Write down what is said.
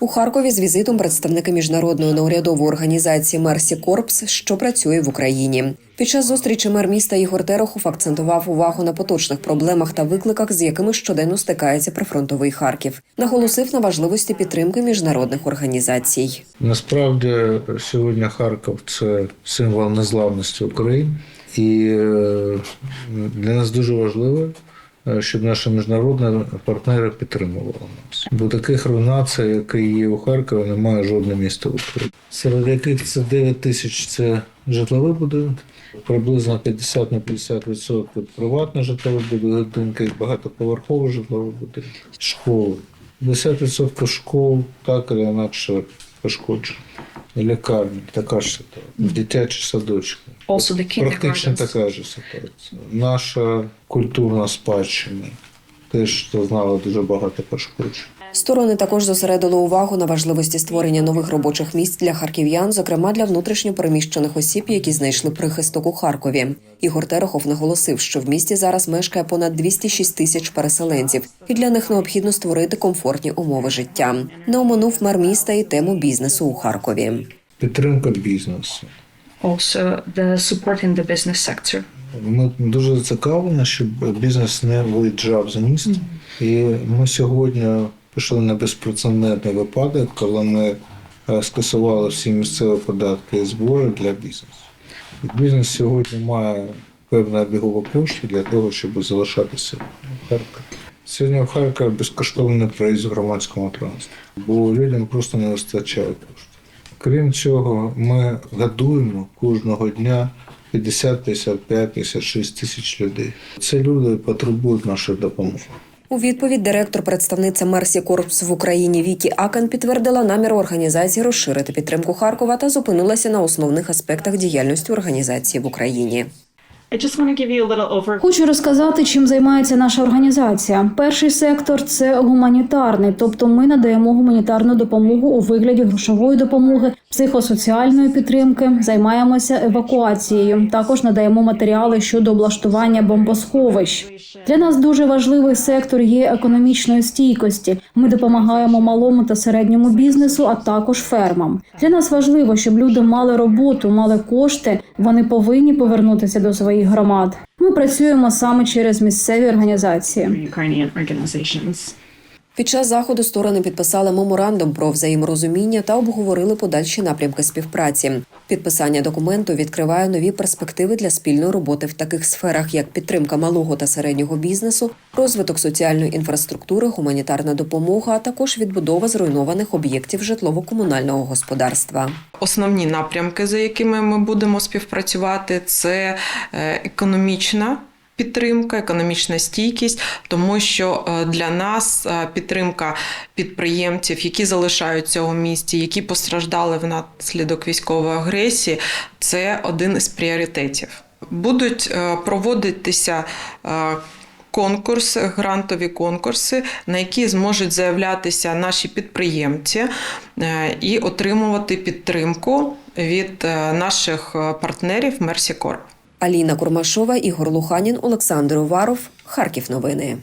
У Харкові з візитом представники міжнародної неурядової організації Мерсі Корпс, що працює в Україні. Під час зустрічі мер міста Ігор Терехов акцентував увагу на поточних проблемах та викликах, з якими щоденно стикається прифронтовий Харків. Наголосив на важливості підтримки міжнародних організацій. Насправді сьогодні Харків це символ незламності України, і е, для нас дуже важливо, щоб наші міжнародні партнери підтримували нас. Бо таких руйнацій, які є у Харкові, немає жодного міста в. Серед яких це 9 тисяч це житлові будинки, приблизно 50 на 50% приватні житлові будинки, багатоповерхові житлові будинки, школи. 50% школ так чи інакше пошкоджені. Лікарні, така ж ситуація. Дитячі садочки. Also the Практично така ж ситуація. Наша культурна спадщина теж зазнала дуже багато пошкоджень. Сторони також зосередили увагу на важливості створення нових робочих місць для харків'ян, зокрема для внутрішньо переміщених осіб, які знайшли прихисток у Харкові. Ігор Терехов наголосив, що в місті зараз мешкає понад 206 тисяч переселенців, і для них необхідно створити комфортні умови життя. Не оминув мер міста і тему бізнесу у Харкові. Підтримка бізнесу. Also the support in the business sector. Ми дуже зацікавлені, щоб бізнес не виїжджав за місто. І ми сьогодні пішли на безпрецедентний випадок, коли ми скасували всі місцеві податки і збори для бізнесу. І бізнес сьогодні має певну обігову площу для того, щоб залишатися в Харкові. Сьогодні в Харкові безкоштовний проїзд в громадському транспорті, бо людям просто не вистачає коштів. Крім цього, ми годуємо кожного дня 50, 55, 56 тисяч людей. Це люди потребують нашої допомоги. У відповідь директор представниця Мерсі Корпс в Україні Вікі Акан підтвердила намір організації розширити підтримку Харкова та зупинилася на основних аспектах діяльності організації в Україні. Хочу розказати, чим займається наша організація. Перший сектор це гуманітарний, тобто ми надаємо гуманітарну допомогу у вигляді грошової допомоги, психосоціальної підтримки, займаємося евакуацією. Також надаємо матеріали щодо облаштування бомбосховищ. Для нас дуже важливий сектор є економічної стійкості. Ми допомагаємо малому та середньому бізнесу, а також фермам. Для нас важливо, щоб люди мали роботу, мали кошти. Вони повинні повернутися до своїх громад. Ми працюємо саме через місцеві організації. Під час заходу сторони підписали меморандум про взаєморозуміння та обговорили подальші напрямки співпраці. Підписання документу відкриває нові перспективи для спільної роботи в таких сферах, як підтримка малого та середнього бізнесу, розвиток соціальної інфраструктури, гуманітарна допомога, а також відбудова зруйнованих об'єктів житлово-комунального господарства. Основні напрямки, за якими ми будемо співпрацювати, це е, економічна. Підтримка, економічна стійкість, тому що е, для нас е, підтримка підприємців, які залишаються у місті, які постраждали внаслідок військової агресії, це один із пріоритетів. Будуть е, проводитися конкурси, грантові конкурси, на які зможуть заявлятися наші підприємці і отримувати підтримку від наших партнерів Мерсі Корп. Аліна Курмашова, Ігор Луханін, Олександр Уваров. Харків новини.